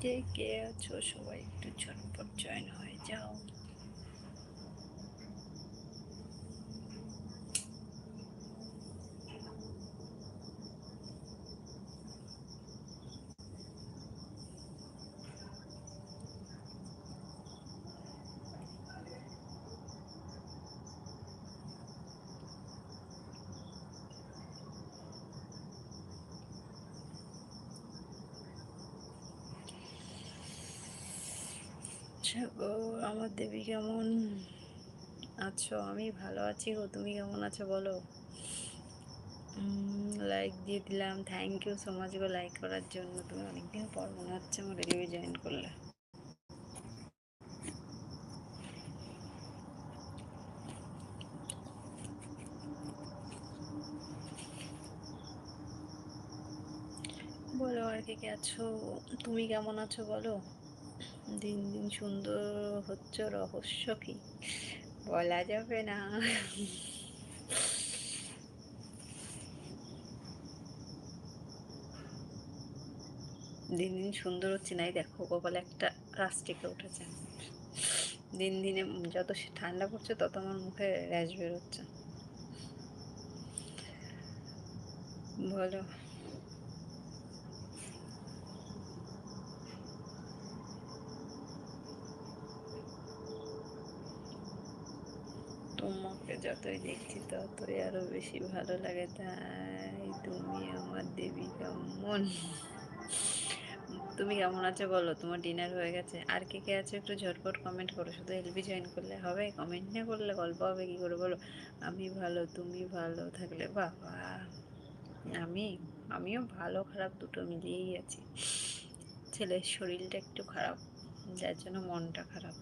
কে কে আছো সবাই একটু ঝটপট জয়েন হয়ে যাও। গো? আমার দেবী কেমন আছো? আমি ভালো আছি গো। তুমি কেমন আছো বলো? লাইক দিয়ে দিলাম। Thank you so much go like করার জন্য। তুমি অনেকদিন পর মনে হচ্ছে আমার রেডিও জয়েন করলে। বলো আর কে কে আছো? তুমি কেমন আছো বলো? দিন দিন সুন্দর হচ্ছে, রহস্য কি? বলা যাবে না। দিন দিন সুন্দর হচ্ছে, নাই দেখো কপালে একটা রাস্টিকে উঠেছে। দিন দিনে যত ঠান্ডা পড়ছে, তত আমার মুখে র্যাশ বেরোচ্ছে। বলো। তোমাকে যতই দেখছি ততই আরও বেশি ভালো লাগে। তাই তুমি আমার দেবী কেমন? তুমি কেমন আছো বলো? তোমার ডিনার হয়ে গেছে। আর কে কে আছে একটু ঝটপট কমেন্ট করো। শুধু এলবি জয়েন করলে হবে? কমেন্ট না করলে গল্প হবে কি করে বলো? আমি ভালো, তুমি ভালো থাকলে বাবা। আমি, আমিও ভালো, খারাপ দুটো মিলিয়েই আছি। ছেলের শরীরটা একটু খারাপ, যার জন্য মনটা খারাপ।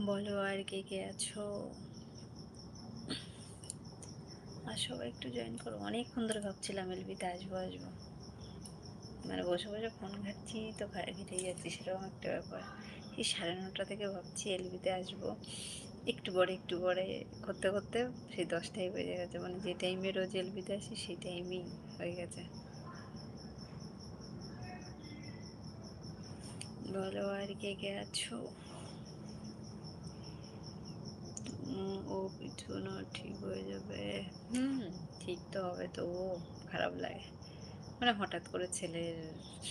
বলো আর কে কে আছো? আর সবাই একটু জয়েন করো। অনেকক্ষণ ধরে ভাবছিলাম, এলবিতে আসব আসব। মানে বসে বসে ফোন ঘাটছি, তো ঘেটেই যাচ্ছি, সেরকম একটা ব্যাপার। এই সাড়ে নটা থেকে ভাবছি এলবিতে আসব। একটু পরে একটু পরে করতে করতে সেই দশটাই বেজে গেছে। মানে যে টাইমে রোজ এলবিতে আসি, সেই টাইমেই হয়ে গেছে। বলো আর কে কে আছো? ও কিছু না ঠিক হয়ে যাবে। হুম। ঠিক তো হবে তবুও খারাপ লাগে। মানে হঠাৎ করে ছেলের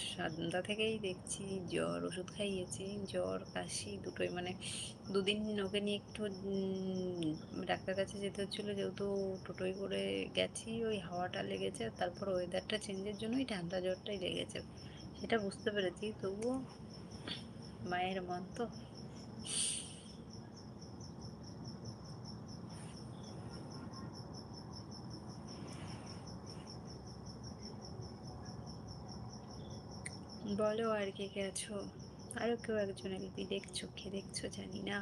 সন্ধ্যা থেকেই দেখছি জ্বর ওষুধ খাইয়েছি জ্বর কাশি দুটোই। মানে দুদিন ওকে নিয়ে একটু ডাক্তার কাছে যেতে হচ্ছিল যেহেতু টোটোই করে গেছি ওই হাওয়াটা লেগেছে তারপর ওয়েদারটা চেঞ্জের জন্যই ঠান্ডা জ্বরটাই লেগেছে। সেটা বুঝতে পেরেছি তবুও মায়ের মন তো। বলো আর কে কে আছো? আরও কেউ একজন এলপি দেখছ, কে দেখছ জানি না।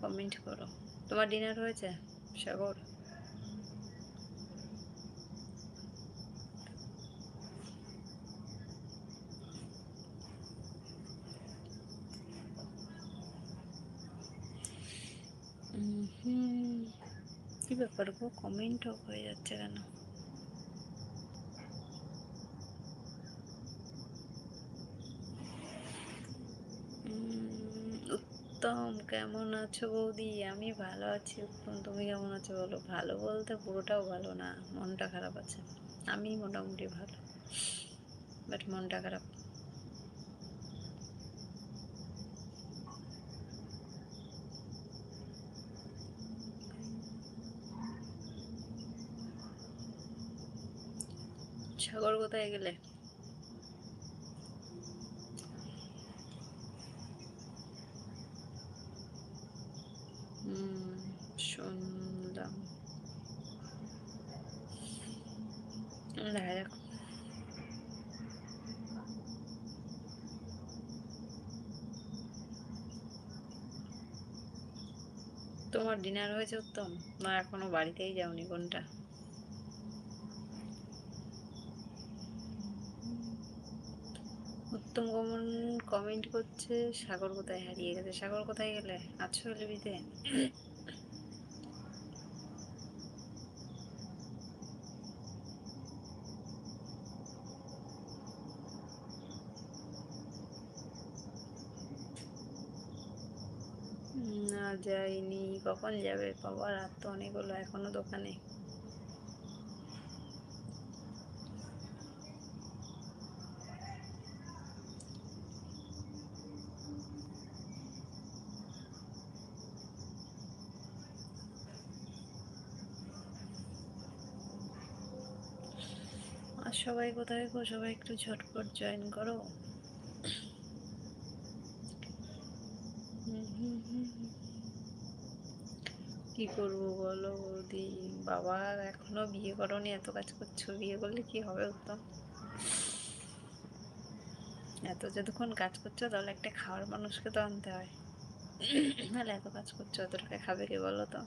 কমেন্ট করো। তোমার ডিনার হয়েছে? সাগর? কি ব্যাপার গো? কমেন্ট হয়ে যাচ্ছে কেন উত্তম কেমন আছো বৌদি? আমি ভালো আছি। উত্তম তুমি কেমন আছো বলো? ভালো বলতে পুরোটাও ভালো না, মনটা খারাপ আছে। আমি মোটামুটি ভালো বাট মনটা খারাপ। সাগর কোথায় গেলে শুনলাম দেখা যাক তোমার ডিনার হয়েছে উত্তম? না এখনও বাড়িতেই যাওনি কোনটা? উত্তম কমন কমেন্ট করছে, সাগর কোথায় হারিয়ে গেছে? সাগর কোথায় গেলে? আছো লিবিতে যায়নি, কখন যাবে বাবা রাত তো অনেক হলো এখনও দোকানে। আর সবাই কোথায় গো? সবাই একটু ঝটপট জয়েন করো। কি করব বলো বৌদি? বাবা এখনও বিয়ে করনি, এত কাজ করছ, বিয়ে করলে কি হবে উত্তম এত যতক্ষণ কাজ করছ, তাহলে একটা খাওয়ার মানুষকে তো আনতে হয়। নাহলে এত কাজ করছ অত টাকা খাবে কি বলো তো?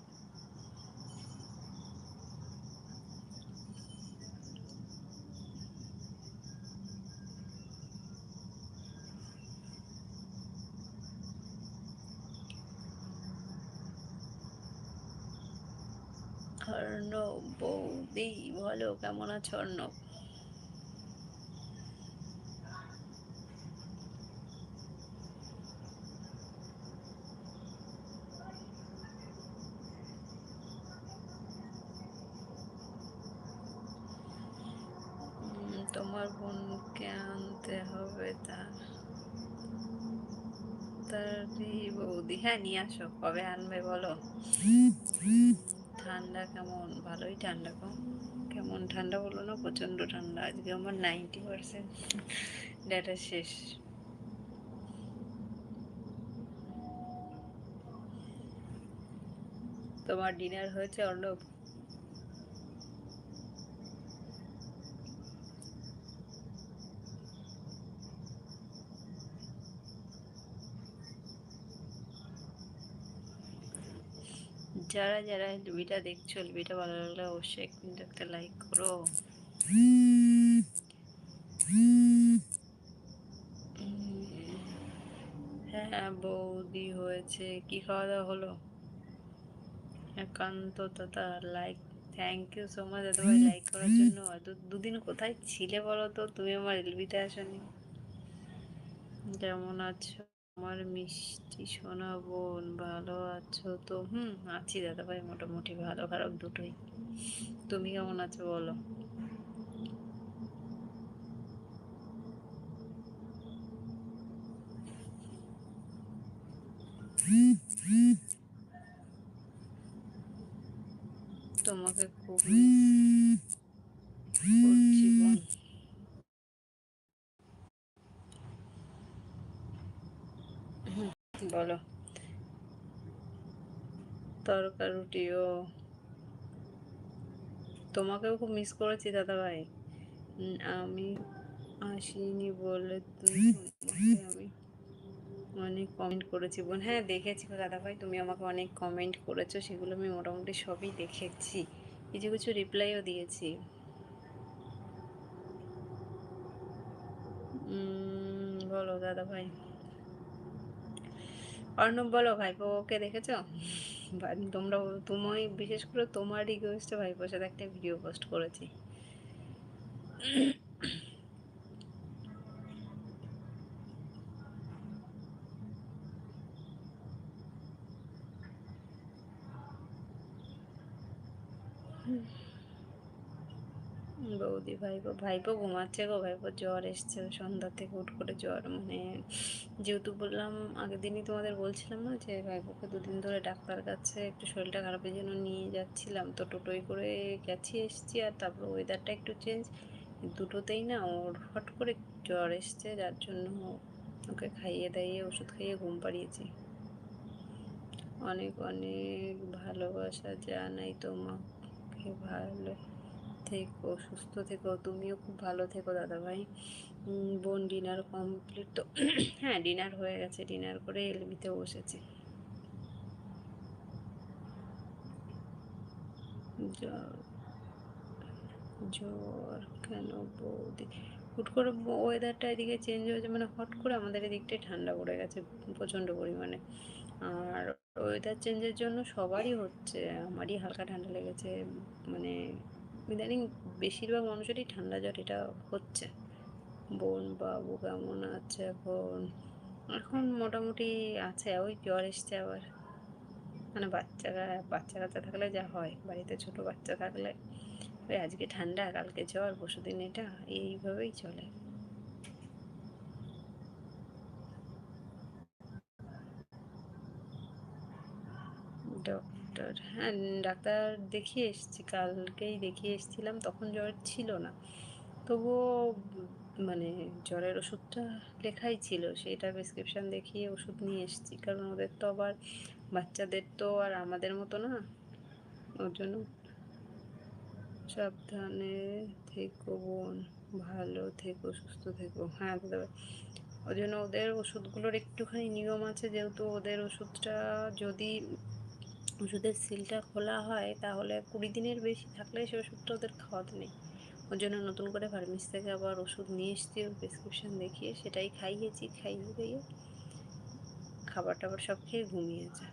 অর্ণব বৌদি, বলো কেমন আছো অর্ণব তোমার বোনকে আনতে হবে তার। তারি বৌদি। হ্যাঁ নিয়ে আসো। কবে আনবে বলো? ঠান্ডা কেমন? ভালোই ঠান্ডা কম কেমন ঠান্ডা বলো না, প্রচণ্ড ঠান্ডা। আজকে আমার নাইনটি পারসেন্ট ডেটা শেষ। তোমার ডিনার হয়েছে, অর্ণব? যারা যারা ছবিটা দেখছ ছবিটা ভালো লাগলে অবশ্যই মিনিট একটা লাইক করো। হ্যাঁ বৌদি হয়েছে। কি খাওয়া দাওয়া হলো? একান্ত দাদা like thank you so much দাদা ভাই লাইক করার জন্য। দুদিন কোথায় ছিলে বলো তো? তুমি আমার এলবিতে আসনি। কেমন আছো? আমার মিষ্টি সোনা বোন, ভালো আছো তো? হুম, আছি দাদা ভাই মোটামুটি ভালো, খারাপ দুটোই। তুমি কেমন আছো বলো? তোমাকে খুব miss করছি বোন হুম, বলো তরকা রুটিও। তোমাকেও খুব মিস করেছি দাদা ভাই আমি আসিনি বলে আমি অনেক কমেন্ট করেছি বোন। হ্যাঁ দেখেছি দাদা ভাই তুমি আমাকে অনেক কমেন্ট করেছ, সেগুলো আমি মোটামুটি সবই দেখেছি। কিছু কিছু রিপ্লাইও দিয়েছি। বলো দাদা ভাই অর্ণব, বলো ভাইপো ওকে দেখেছ? তোমরা তোমায় বিশেষ করে তোমার রিকোয়েস্টে ভাই সাথে একটা ভিডিও পোস্ট করেছি। বৌদি ভাইপো ভাইপো ঘুমাচ্ছে গো ভাইপো, জ্বর এসছে সন্ধ্যা থেকে উঠ করে জ্বর মানে যেহেতু বললাম আগের দিনই তোমাদের বলছিলাম না যে ভাইপোকে দুদিন ধরে ডাক্তার কাছে একটু শরীরটা খারাপের জন্য নিয়ে যাচ্ছিলাম, তো টোটোয় করে গেছি, এসছি আর তারপর ওয়েদারটা একটু চেঞ্জ দুটোতেই না ওর হট করে জ্বর এসছে, যার জন্য ওকে খাইয়ে দাইয়ে, ওষুধ খাইয়ে ঘুম পাড়িয়েছি। অনেক অনেক ভালোবাসা জানাই তোমাকে ভালো। থেকো, সুস্থ থেকো, তুমিও খুব ভালো থেকো দাদা ভাই বোন ডিনার কমপ্লিট তো হ্যাঁ ডিনার হয়ে গেছে ডিনার করে এলবিতে বসেছি। জ্বর জ্বর কেন বৌদি? হুট করে ওয়েদারটা এদিকে চেঞ্জ হয়েছে মানে হট করে আমাদের এদিকটায় ঠান্ডা পড়ে গেছে প্রচণ্ড পরিমাণে। আর ওয়েদার চেঞ্জের জন্য সবারই হচ্ছে, আমারই হালকা ঠান্ডা লেগেছে মানে ইদানিং বেশিরভাগ মানুষেরই ঠান্ডা জ্বর এটা হচ্ছে। বোন বাবু কেমন আছে এখন? এখন মোটামুটি আছে, ওই জ্বর এসছে আবার। মানে বাচ্চারা, বাচ্চা কাচ্চা থাকলে যা হয়, বাড়িতে ছোট বাচ্চা থাকলে। ওই আজকে ঠান্ডা, কালকে জ্বর, পরশুদিন এটা, এইভাবেই চলে। ডক্টর হ্যাঁ ডাক্তার দেখিয়ে এসেছি, কালকেই দেখিয়ে এসেছিলাম, তখন জ্বর ছিল না। তবুও মানে জ্বরের ওষুধটা লেখাই ছিল সেটা প্রেসক্রিপশান দেখিয়ে ওষুধ নিয়ে এসেছি, কারণ ওদের তো আবার বাচ্চাদের তো আর আমাদের মতো না। ওর জন্য সাবধানে থেকো বোন, ভালো থেকো, সুস্থ থেকো। হ্যাঁ দাদা ওই জন্য ওদের ওষুধগুলোর একটুখানি নিয়ম আছে, যেহেতু ওদের ওষুধটা যদি ওষুধের সিলটা খোলা হয়, তাহলে কুড়ি দিনের বেশি থাকলে সে ওষুধটা ওদের খাওয়াতে নেই। ওর জন্য নতুন করে ফার্মেসি থেকে আবার ওষুধ নিয়ে এসেছি, ওর প্রেসক্রিপশান দেখিয়ে সেটাই খাইয়েছি, খাইয়ে দিয়ে খাবার টাবার সব খেয়ে ঘুমিয়েছে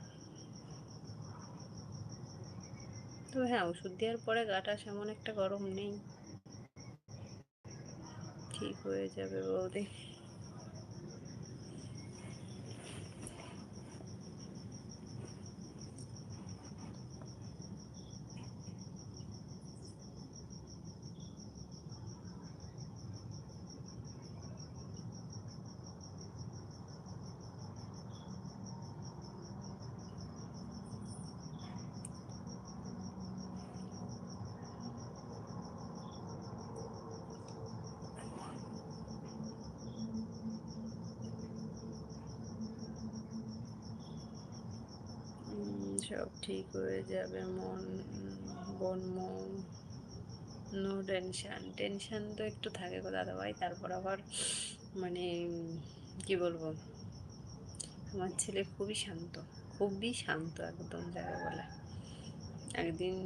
তো হ্যাঁ ওষুধ দেওয়ার পরে গাটা সেমন একটা গরম নেই। ঠিক হয়ে যাবে বৌদি। সব ঠিক হয়ে যাবে, মন বন মন নো টেনশান টেনশান তো একটু থাকে গো দাদা ভাই তারপর আবার মানে কি বলব? আমার ছেলে খুবই শান্ত খুবই শান্ত একদম যাকে বলে। একদিন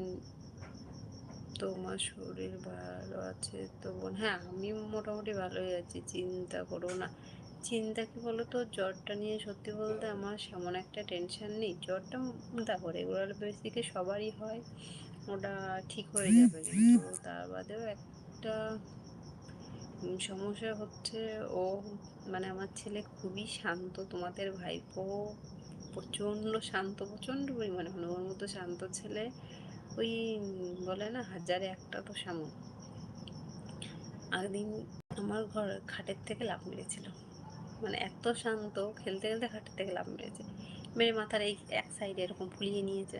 তোমার শরীর ভালো আছে তো বোন হ্যাঁ আমি মোটামুটি ভালোই আছি, চিন্তা করো না। চিন্তা কি তো জ্বরটা নিয়ে সত্যি বলতে আমার সেমন একটা টেনশন নেই। জ্বরটা দেখো রেগুলার বেসিকে সবারই হয়, ওটা ঠিক হয়ে যাবে কিন্তু তার বাদেও একটা সমস্যা হচ্ছে, ও মানে আমার ছেলে খুবই শান্ত, তোমাদের ভাইপো প্রচণ্ড শান্ত, প্রচণ্ড পরিমাণে মানে ওর মতো শান্ত ছেলে ওই বলে না, হাজারে একটা তো সামন। আগদিন আমার ঘর, খাটের থেকে লাভ মেরেছিল। মানে এত শান্ত, খেলতে খেলতে থেকে লাভ মেরেছে মেরে মাথার এই এক সাইডে এরকম ফুলিয়ে নিয়েছে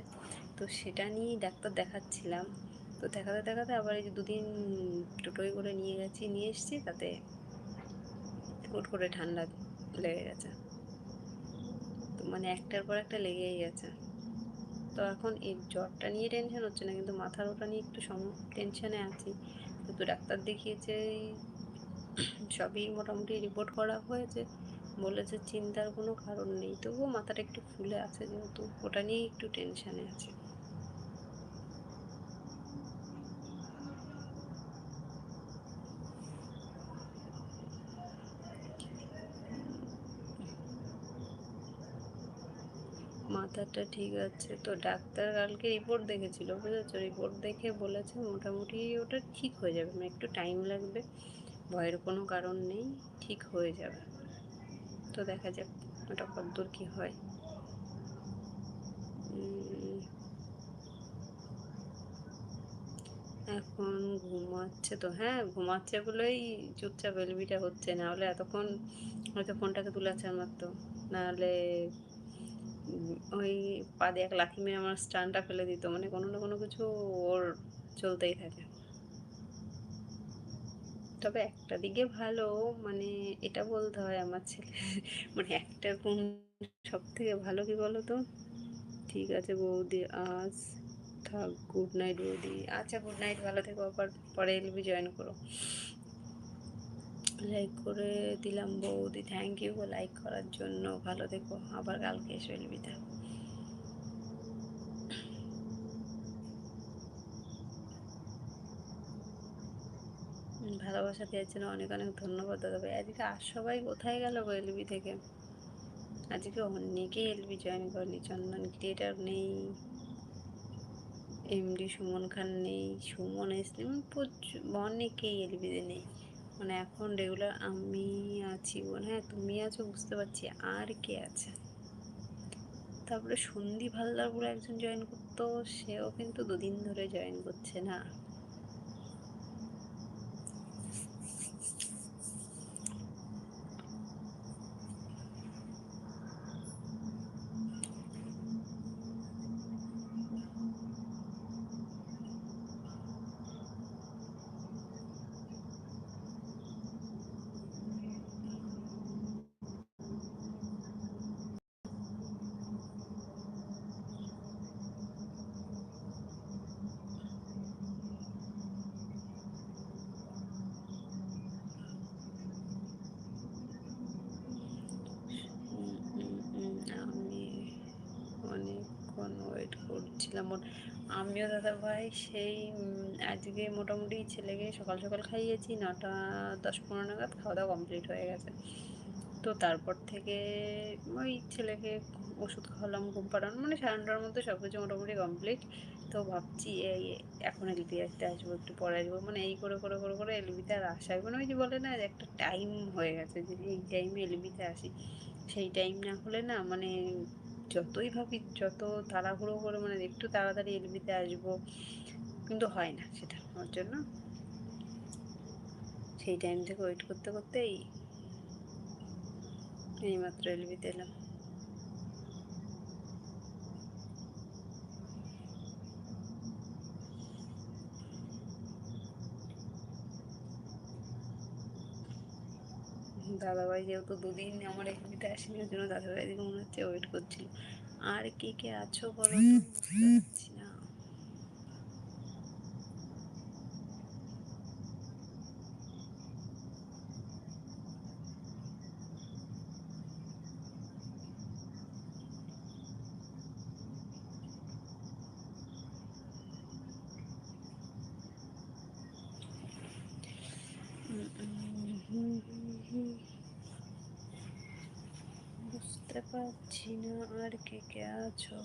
তো সেটা নিয়েই ডাক্তার দেখাচ্ছিলাম। তো দেখাতে দেখাতে আবার এই যে দুদিন টোটোয় করে নিয়ে গেছি, নিয়ে এসেছি, তাতে হুট করে ঠান্ডা লেগে গেছে। তো মানে একটার পর একটা লেগেই গেছে। তো এখন এই জ্বরটা নিয়ে টেনশন হচ্ছে না, কিন্তু মাথার ওটা নিয়ে একটু সম টেনশনে আছি। কিন্তু ডাক্তার দেখিয়েছে সবই মোটামুটি রিপোর্ট করা হয়েছে। বলেছে চিন্তার কোনো কারণ নেই। তবুও মাথাটা একটু ফুলে আছে যেহেতু। ওটা নিয়েই একটু টেনশানে আছে। মাথাটা ঠিক আছে। তো ডাক্তার কালকে রিপোর্ট দেখেছিল, বুঝেছ? রিপোর্ট দেখে বলেছে মোটামুটি ওটা ঠিক হয়ে যাবে। মানে একটু টাইম লাগবে। ভয়ের কোনো কারণ নেই, ঠিক হয়ে যাবে। তো দেখা যাক ওটা কতদূর কী হয়। এখন ঘুমাচ্ছে তো হ্যাঁ ঘুমাচ্ছে বলেই চুপচাপ এলবিটা হচ্ছে না হলে এতক্ষণ হয়তো ফোনটাকে তুলেছে আমার তো। নাহলে ওই পা দিয়ে এক লাথি মেরে আমার স্টানটা ফেলে দিত মানে কোনো না কোনো কিছু ওর চলতেই থাকে। তবে একটা দিকে ভালো মানে এটা বলতে হয় আমার ছেলে। মানে একটা গুণ সব থেকে ভালো কি বলো তো ঠিক আছে বৌদি, আজ থাক গুড নাইট বৌদি। আচ্ছা গুড নাইট ভালো থেকো, আবার পরে এলবি জয়েন করো। লাইক করে দিলাম বৌদি থ্যাংক ইউ লাইক করার জন্য। ভালো থেকো, আবার কালকে এসো এলবিতে ভালোবাসা দেওয়ার অনেক অনেক ধন্যবাদ দাদা ভাই। আজকে আর সবাই কোথায় গেল গো এলবি থেকে? আজকে অনেকেই এলবি জয়েন করেনি, চন্দন ক্রিয়েটার নেই এমডি সুমন খান নেই, সুমন এসনি প্রচুর, অনেকেই এলবিতে নেই। মানে এখন রেগুলার আমি আছি বলে হ্যাঁ তুমি আছো বুঝতে পারছি, আর কে আছে? তারপরে সন্ধি ভালদার বলে একজন জয়েন করতো, সেও কিন্তু দুদিন ধরে জয়েন করছে না উম, উম, উম, আমি অনেকক্ষণ ওয়েট করছিলাম ওর আমিও দাদা ভাই সেই আজকে মোটামুটি ছেলেকে সকাল সকাল খাইয়েছি, নটা, দশ পনেরো নাগাদ খাওয়া দাওয়া কমপ্লিট হয়ে গেছে। তো তারপর থেকে ওই ছেলেকে ওষুধ খাওয়ালাম ঘুম পাড়ানো মানে সাড়ে নটার মধ্যে সব কিছু মোটামুটি কমপ্লিট তো ভাবছি এই এখন এলবি আসতে আসব, একটু পরে আসব মানে এই করে করে করে করে এলবিতে আর আসা মানে ওই যে বলে না যে একটা টাইম হয়ে গেছে যে এই টাইমে এলবিতে আসি। সেই টাইম না হলে না মানে যতই ভাবি, যত তাড়াহুড়ো করে মানে একটু তাড়াতাড়ি এলবিতে আসব, কিন্তু হয় না সেটা ওর জন্য। সেই টাইম থেকে ওয়েট করতে করতেই এইমাত্র এলবিতে এলাম। দাদাভাই যেহেতু দুদিন আমার এখানে আসেনি, ওই জন্য দাদাভাই দিকে মনে হচ্ছে ওয়েট করছিল। আর কে কে আছো বলো বুঝতে পারছি। বুঝতে পারছি না আর কে কে আছো?